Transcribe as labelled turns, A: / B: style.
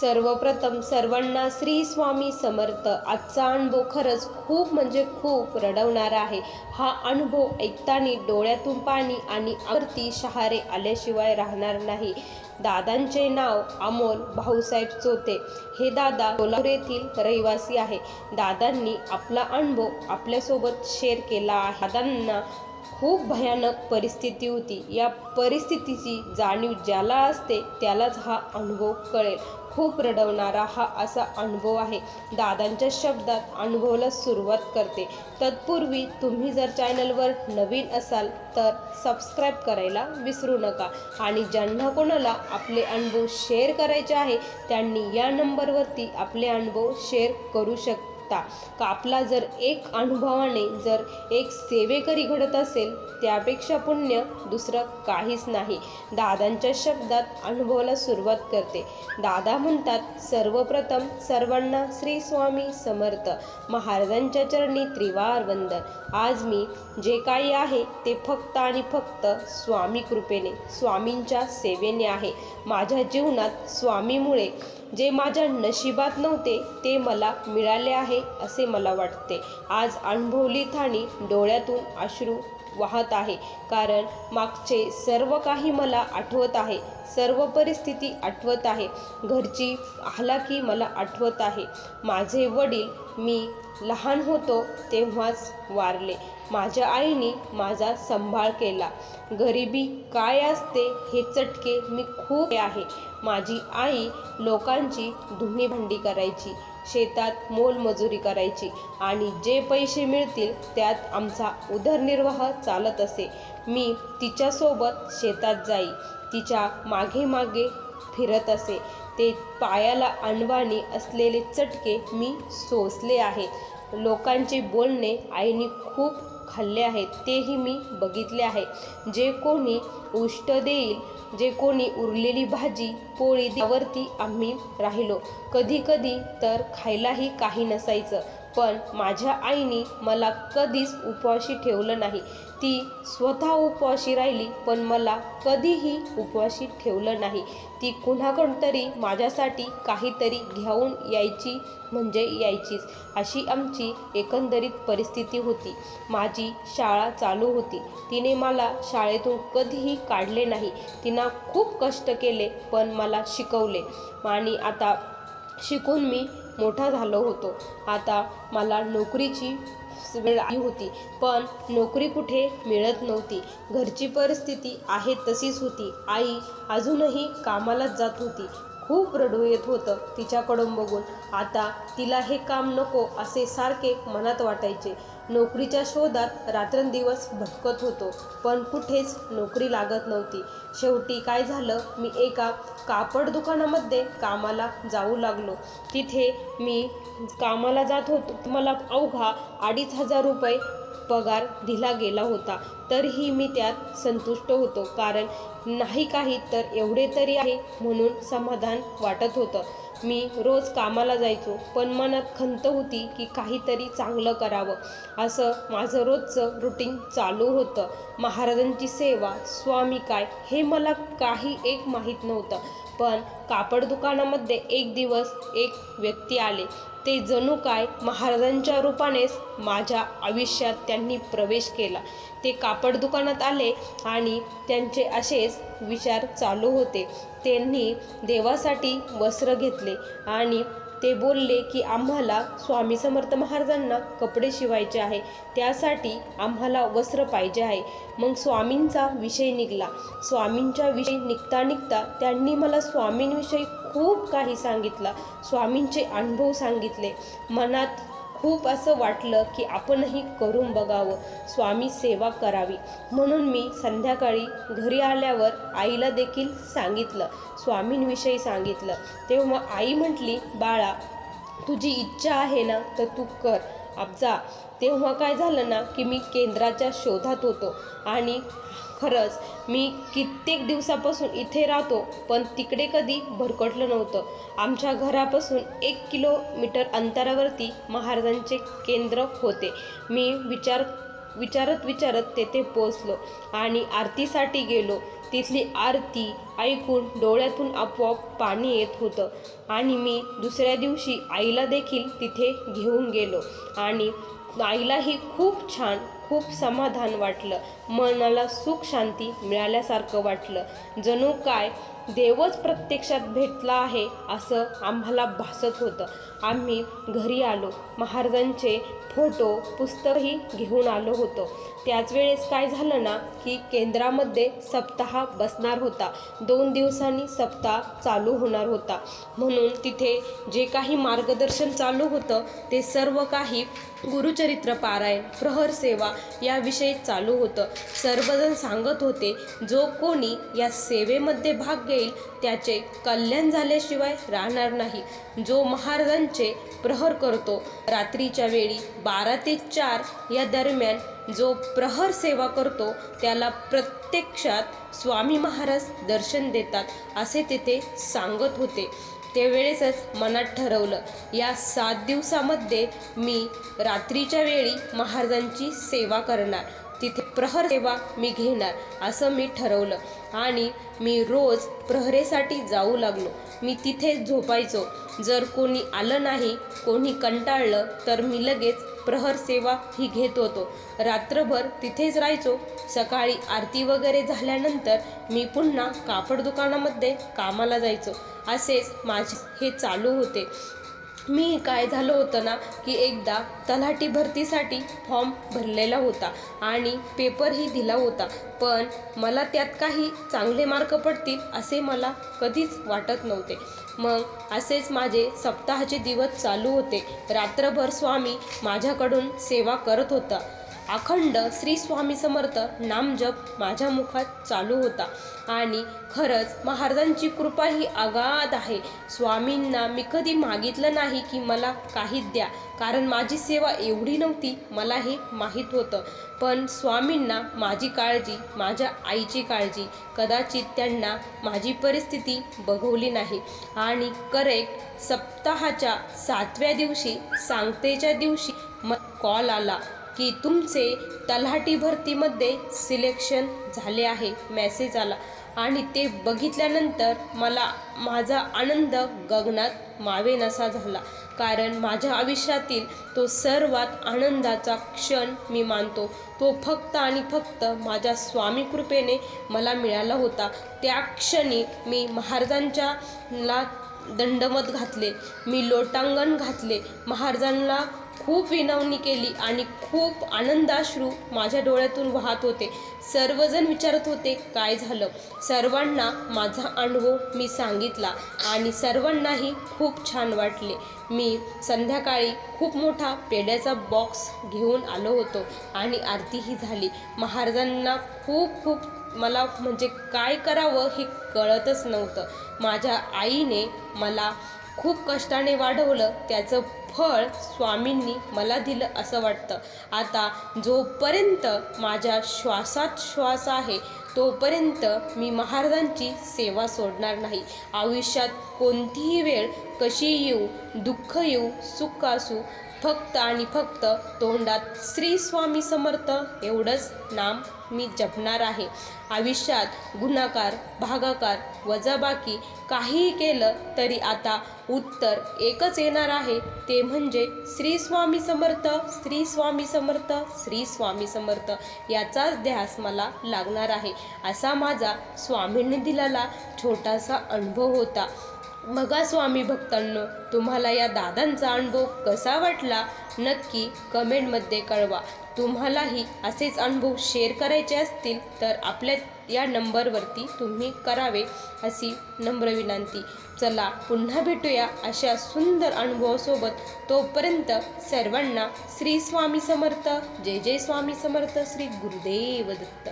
A: सर्वप्रथम सर्वांना श्री स्वामी समर्थ. आजचा अनुभव खरंच खूप म्हणजे खूप रडवणारा आहे. हा अनुभव ऐकताना डोळ्यातून पाणी आणि आरती शहारे आल्याशिवाय राहणार नाही. दादांचे नाव अमोल भाऊसाहेब चोते हे दादा कोल्हापूर येथील रहिवासी आहे. दादांनी आपला अनुभव आपल्यासोबत शेअर केला आहे. दादांना खूप भयानक परिस्थिती होती. या परिस्थितीची जाणीव ज्याला असते त्यालाच हा अनुभव कळेल. खूप रडवणारा हा असा अनुभव आहे. दादांच्या शब्दात अनुभवाला सुरुवात करते. तत्पूर्वी तुम्ही जर चॅनलवर नवीन असाल तर सबस्क्राईब करायला विसरू नका आणि ज्यांना कोणाला आपले अनुभव शेअर करायचे आहे त्यांनी या नंबरवरती आपले अनुभव शेअर करू शकता. का आपला जर एक अनुभवाने जर एक सेवेकरी घडत असेल त्यापेक्षा पुण्य दुसरं काहीच नाही. दादांच्या शब्दात अनुभवाला सुरुवात करते. दादा म्हणतात सर्वप्रथम सर्वांना श्री स्वामी समर्थ. महाराजांच्या चरणी त्रिवार वंदन. आज मी जे काही आहे ते फक्त आणि फक्त स्वामी कृपेने स्वामींच्या सेवेने आहे. माझ्या जीवनात स्वामीमुळे जे माझ्या नशिबात नव्हते ते मला मिळाले आहे. असे मला वाटते. आज अनुभवली थाणी डोळ्यातून अश्रू वाहत आहे. कारण मागचे सर्व काही मला आठवत आहे. सर्व परिस्थिती आठवत आहे. घरची हालाकी मला आठवत आहे. माझे वडील मी लहान होतो तेव्हाच वारले. माझ्या आईने माझा सांभाळ केला. गरिबी काय असते हे चटके मी खूप आहे. माझी आई लोकांची धुणी भांडी करायची शेतात मोलमजुरी करायची आणि जे पैसे मिळतील त्यात आमचा उदरनिर्वाह चालत असे. मी तिच्यासोबत शेतात जाई तिच्यामागे मागे फिरत असे. ते पायाला अणवाणी असलेले चटके मी सोसले आहे लोकांचे बोलणे आईने खूप खाल्ले आहेत तेही मी बघितले आहे. जे कोणी उष्ट देईल जे कोणी उरलेली भाजी पोळी त्यावरती आम्ही राहिलो. कधी कधी तर खायलाही काही नसायचं. पण माझ्या आईने मला कधीच उपवाशी ठेवलं नाही. ती स्वतः उपवाशी राहिली पण मला कधीही उपवाशी ठेवलं नाही. ती कुणाकडून तरी माझ्यासाठी काहीतरी घेऊन यायची म्हणजे यायचीच. अशी आमची एकंदरीत परिस्थिती होती. माझी शाळा चालू होती. तिने मला शाळेतून कधीही काढले नाही. तिनं खूप कष्ट केले पण मला शिकवले. आणि आता शिकून मी मोठा झालो होतो. आता मला नोकरीची वेळ आली होती पण नोकरी कुठे मिळत नव्हती. घरची परिस्थिती आहे तशीच होती. आई अजूनही कामालाच जात होती. खूप रडू येत होतं तिच्याकडून बघून. आता तिला हे काम नको असे सारखे मनात वाटायचे. नोकरीच्या शोधात रात्रंदिवस भटकत होतो. पण कुठेच नोकरी लागत नव्हती. शेवटी काय झालं? मी एका कापड दुकानामध्ये कामाला जाऊ लागलो. तिथे मी कामाला जात होतो. मला अवघा अडीच हजार रुपये पगार दिला गेला होता. तरीही मी त्यात संतुष्ट होतो. कारण नाही काही तर एवढे तरी आहे म्हणून समाधान वाटत होतं. मी रोज कामाला जायचो पण मनात खंत होती की काहीतरी चांगलं करावं. असं माझं रोजचं रुटीन चालू होतं. महाराजांची सेवा स्वामी काय हे मला काही एक माहीत नव्हतं. पण कापड दुकानामध्ये एक दिवस एक व्यक्ती आले. ते जणू काय महाराजांच्या रूपानेच माझ्या आयुष्यात त्यांनी प्रवेश केला. ते कापड दुकानात आले आणि त्यांचे असेच विचार चालू होते. त्यांनी देवासाठी वस्त्र घेतले आणि ते बोलले की आम्हाला स्वामी समर्थ महाराजांना कपडे शिवायचे आहे. त्यासाठी आम्हाला वस्त्र पाहिजे आहे. मग स्वामींचा विषय निघाला. स्वामींच्या विषय निघता निघता त्यांनी मला स्वामींविषयी खूप काही सांगितलं. स्वामींचे अनुभव सांगितले. मनात खूप असं वाटलं की आपणही करून बघावं. स्वामी सेवा करावी. म्हणून मी संध्याकाळी घरी आल्यावर आईला देखील सांगितलं. स्वामींविषयी सांगितलं. तेव्हा आई म्हटली बाळा तुझी इच्छा आहे ना तर तू कर. आप जा. तेव्हा काय झालं ना की मी केंद्राच्या शोधात होतो आणि खरंच मी कित्येक दिवसापासून इथे राहतो पण तिकडे कधी भरकटलं नव्हतं. आमच्या घरापासून एक किलोमीटर अंतरावरती महाराजांचे केंद्र होते. मी विचार विचारत विचारत तेथे पोचलो आणि आरतीसाठी गेलो. तिथली आरती ऐकून डोळ्यातून आपोआप पाणी येत होतं आणि मी दुसऱ्या दिवशी आईला देखील तिथे घेऊन गेलो आणि आईलाही खूप छान खूप समाधान वाटलं. मनाला सुख शांती मिळाल्यासारखं वाटलं. जणू काय देवच प्रत्यक्षात भेटला आहे असं आम्हाला भासत होतं. आम्ही घरी आलो. महाराजांचे फोटो पुस्तकही घेऊन आलो होतो. त्याच वेळेस काय झालं ना की केंद्रामध्ये सप्ताह बसणार होता. दोन दिवसांनी सप्ताह चालू होणार होता. म्हणून तिथे जे काही मार्गदर्शन चालू होतं ते सर्व काही गुरु गुरुचरित्र पारायण प्रहर सेवा याविषयी चालू होतं. सर्वजण सांगत होते जो कोणी या सेवेमध्ये भाग घेईल त्याचे कल्याण झाल्याशिवाय राहणार नाही. जो महाराजांचे प्रहर करतो रात्रीच्या वेळी बारा ते चार या दरम्यान जो प्रहर सेवा करतो त्याला प्रत्यक्षात स्वामी महाराज दर्शन देतात असे तेथे सांगत होते. त्यावेळेसच मनात ठरवलं या सात दिवसामध्ये मी रात्रीच्या वेळी महाराजांची सेवा करणार तिथे प्रहर सेवा मी घेणार असं मी ठरवलं. आणि मी रोज प्रहरेसाठी जाऊ लागलो. मी तिथे झोपायचो. जर कोणी आलं नाही कोणी कंटाळलं तर मी लगेच प्रहर सेवा ही घेत होतो. रात्रभर तिथेच राहायचो. सकाळी आरती वगैरे झाल्यानंतर मी पुन्हा कापड दुकानामध्ये कामाला जायचो. असेच माझे हे चालू होते. मी काय झालं होतं ना की एकदा तलाठी भरतीसाठी फॉर्म भरलेला होता आणि पेपरही दिला होता. पण मला त्यात काही चांगले मार्क पडतील असे मला कधीच वाटत नव्हते. मग असेच माझे सप्ताहाचे दिवस चालू होते. रात्रभर स्वामी माझ्याकडून सेवा करत होता. अखंड श्री स्वामी समर्थ नामजप माझ्या मुखात चालू होता. आणि खरंच महाराजांची कृपा ही अगाध आहे. स्वामींना मी कधी मागितलं नाही की मला काही द्या. कारण माझी सेवा एवढी नव्हती मला हे माहीत होतं. पण स्वामींना माझी काळजी माझ्या आईची काळजी कदाचित त्यांना माझी परिस्थिती बघवली नाही. आणि करेक्ट सप्ताहाच्या सातव्या दिवशी सांगतेच्या दिवशी म कॉल आला. की तुमचे तलाठी भरतीमध्ये सिलेक्शन झाले आहे. मेसेज आला. आणि ते बघितल्यानंतर मला माझा आनंद गगनात मावेनसा झाला. कारण माझ्या आयुष्यातील तो सर्वात आनंदाचा क्षण मी मानतो. तो फक्त आणि फक्त माझ्या स्वामी कृपेने मला मिळाला होता. त्या क्षणी मी महाराजांच्या ला दंडमत घातले. मी लोटांगण घातले. महाराजांना खूप विनवणी केली आणि खूप आनंदाश्रू माझ्या डोळ्यातून वाहत होते. सर्वजण विचारत होते काय झालं? सर्वांना माझा अनुभव मी सांगितला आणि सर्वांनाही खूप छान वाटले. मी संध्याकाळी खूप मोठा पेड्याचा बॉक्स घेऊन आलो होतो आणि आरतीही झाली. महाराजांना खूप खूप मला म्हणजे काय करावं हे कळतच नव्हतं. माझ्या आईने मला खूप कष्टाने वाढवलं त्याचं फळ स्वामींनी मला दिलं असं वाटतं. आता जोपर्यंत माझ्या श्वासात श्वास आहे तोपर्यंत मी महाराजांची सेवा सोडणार नाही. आयुष्यात कोणतीही वेळ कशी येऊ दुःख येऊ सुख असू फक्त आणि फक्त तोंडात श्री स्वामी समर्थ एवढंच नाम मी जपणार आहे. आयुष्यात गुणाकार भागाकार वजाबाकी काहीही केलं तरी आता उत्तर एकच येणार आहे. ते म्हणजे श्री स्वामी समर्थ श्री स्वामी समर्थ श्री स्वामी समर्थ याचाच ध्यास मला लागणार आहे. असा माझा स्वामींनी दिलेला छोटासा अनुभव होता. मगा स्वामी भक्तांनो तुम्हाला या दादांचा अनुभव कसा वाटला? नक्की कमेंटमध्ये कळवा. तुम्हालाही असेच अनुभव शेअर करायचे असतील तर आपल्या या नंबरवरती तुम्ही करावे अशी नम्र विनंती. चला पुन्हा भेटूया अशा सुंदर अनुभवासोबत. तोपर्यंत सर्वांना श्री स्वामी समर्थ. जय जय स्वामी समर्थ. श्री गुरुदेव दत्त.